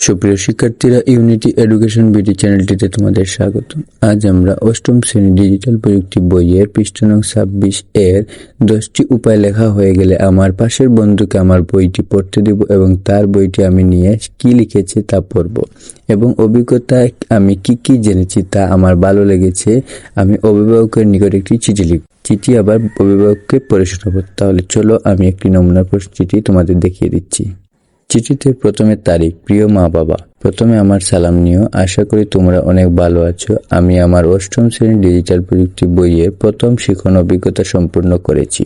সুপ্রিয় শিক্ষার্থীরা unity education BD চ্যানেলটিতে তোমাদের স্বাগত আজ আমরা অষ্টম শ্রেণি ডিজিটাল প্রযুক্তি বইয়ের পৃষ্ঠা নং ছাব্বিশ এর দশটি উপায় লেখা হয়ে গেলে আমার পাশের বন্ধুকে আমার বইটি পড়তে দিব এবং তার বইটি আমি নিয়ে কি লিখেছে তা পড়ব। এবং অভিজ্ঞতায় আমি কি কি জেনেছি তা আমার ভালো লেগেছে, আমি অভিভাবকের নিকট একটি চিঠি লিখব। চিঠি আবার অভিভাবককে পড়ে শোনাবো। তাহলে চলো আমি একটি নমুনা প্রশ্ন চিঠি তোমাদের দেখিয়ে দিচ্ছি। চিঠিতে প্রথমে তারিখ, প্রিয় মা বাবা, প্রথমে আমার সালাম নিও। আশা করি তোমরা অনেক ভালো আছো। আমি আমার অষ্টম শ্রেণির ডিজিটাল প্রযুক্তি বইয়ের প্রথম শিখন অভিজ্ঞতা সম্পূর্ণ করেছি।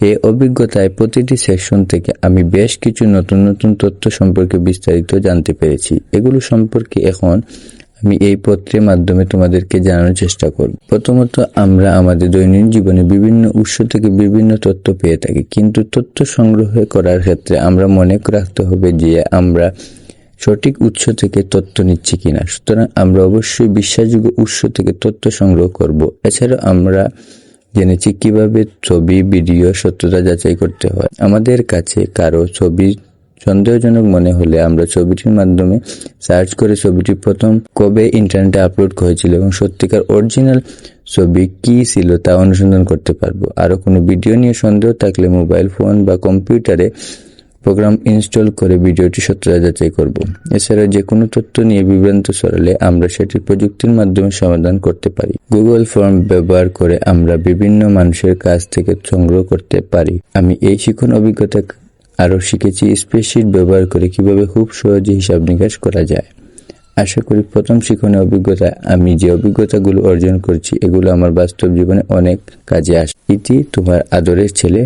এই অভিজ্ঞতায় প্রতিটি সেকশন থেকে আমি বেশ কিছু নতুন নতুন তথ্য সম্পর্কে বিস্তারিত জানতে পেরেছি। এগুলো সম্পর্কে এখন আমি এই পত্রের মাধ্যমে তোমাদেরকে জানানোর চেষ্টা করব। প্রথমত, আমরা আমাদের দৈনন্দিন জীবনে বিভিন্ন উৎস থেকে বিভিন্ন তথ্য পেয়ে থাকি। কিন্তু তথ্য সংগ্রহ করার ক্ষেত্রে আমরা মনে রাখতে হবে যে আমরা সঠিক উৎস থেকে তথ্য নিচ্ছি কিনা। সুতরাং আমরা অবশ্যই বিশ্বাসযোগ্য উৎস থেকে তথ্য সংগ্রহ করব। এছাড়া আমরা জেনেছি কীভাবে ছবি, ভিডিও সত্যতা যাচাই করতে হয়। আমাদের কাছে কারও ছবি সন্দেহজনক মনে হলে আমরা ছবিটির মাধ্যমে সার্চ করে ছবিটি প্রথম কবে ইন্টারনেটে আপলোড হয়েছিল এবং সত্যিকার অরিজিনাল ছবি কি ছিল তা অনুসন্ধান করতে পারব। আরও কোনো ভিডিও নিয়ে সন্দেহ থাকলে মোবাইল ফোন বা কম্পিউটারে প্রোগ্রাম ইনস্টল করে ভিডিওটি সত্যতা যাচাই করব। এছাড়া যে কোনো তথ্য নিয়ে বিভ্রান্ত সরালে আমরা সেটি প্রযুক্তির মাধ্যমে সমাধান করতে পারি। গুগল ফর্ম ব্যবহার করে আমরা বিভিন্ন মানুষের কাছ থেকে সংগ্রহ করতে পারি। আমি এই শিখন অভিজ্ঞতা আরও শিখেছি স্প্রেডশিট ব্যবহার করে কীভাবে খুব সহজে হিসাব নিকাশ করা যায়। আশা করি প্রথম শিখনে অভিজ্ঞতা, আমি যে অভিজ্ঞতাগুলো অর্জন করছি, এগুলো আমার বাস্তব জীবনে অনেক কাজে আসে। ইতি তোমার আদরের ছেলে